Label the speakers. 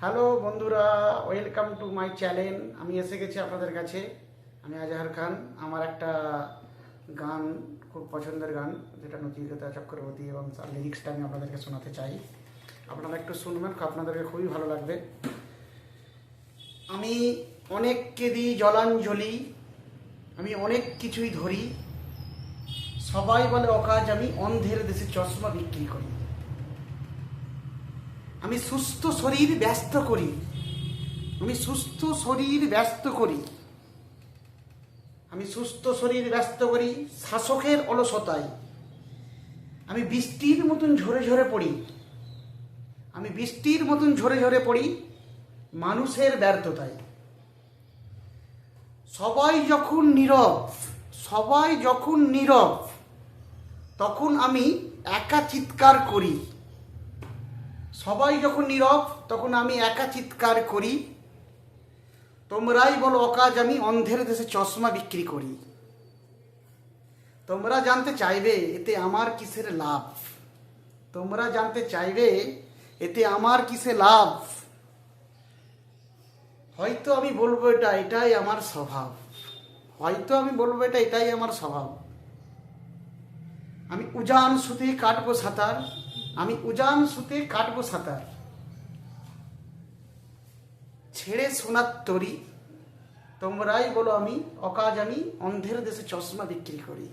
Speaker 1: Hello বন্ধুরা welcome to my channel আমি এসে গেছি আপনাদের কাছে। আমি আজহার খান। আমার একটা গান, খুব পছন্দের গান, যেটা নচিকেতা চক্রবর্তী এবং তার লিরিক্সটা আমি আপনাদেরকে শোনাতে চাই। আপনারা একটু শুনবেন, আপনাদেরকে খুবই ভালো লাগবে। আমি অনেককে দিই জলাঞ্জলি, আমি অনেক কিছুই ধরি। সবাই বলে অকাজ, আমি অন্ধের দেশে চশমা বিক্রি করি। আমি সুস্থ শরীর ব্যস্ত করি। আমি সুস্থ শরীর ব্যস্ত করি। আমি সুস্থ শরীর ব্যস্ত করি শাসকের অলসতায়। আমি বৃষ্টির মতন ঝরে ঝরে পড়ি। আমি বৃষ্টির মতন ঝরে ঝরে পড়ি মানুষের ব্যর্থতায়। সবাই যখন নীরব, সবাই যখন নীরব, তখন আমি একা চিৎকার করি। সবাই যখন নীরব, তখন আমি একা চিৎকার করি। তোমরাই বলো অকাজ আমি অন্ধের দেশে চশমা বিক্রি করি। তোমরা জানতে চাইবে এতে আমার কিসের লাভ? তোমরা জানতে চাইবে এতে আমার কিসে লাভ? হয়তো আমি বলব এটা, এটাই আমার স্বভাব। হয়তো আমি বলব এটা, এটাই আমার স্বভাব। আমি উজান সুতে কাটবো সাঁতার আমি উজান সুতে কাটবো সাঁতার। ছেড়ে সোনার তরি, তোমরাই বলো আমি অকাজ আমি অন্ধের দেশে চশমা বিক্রি করি।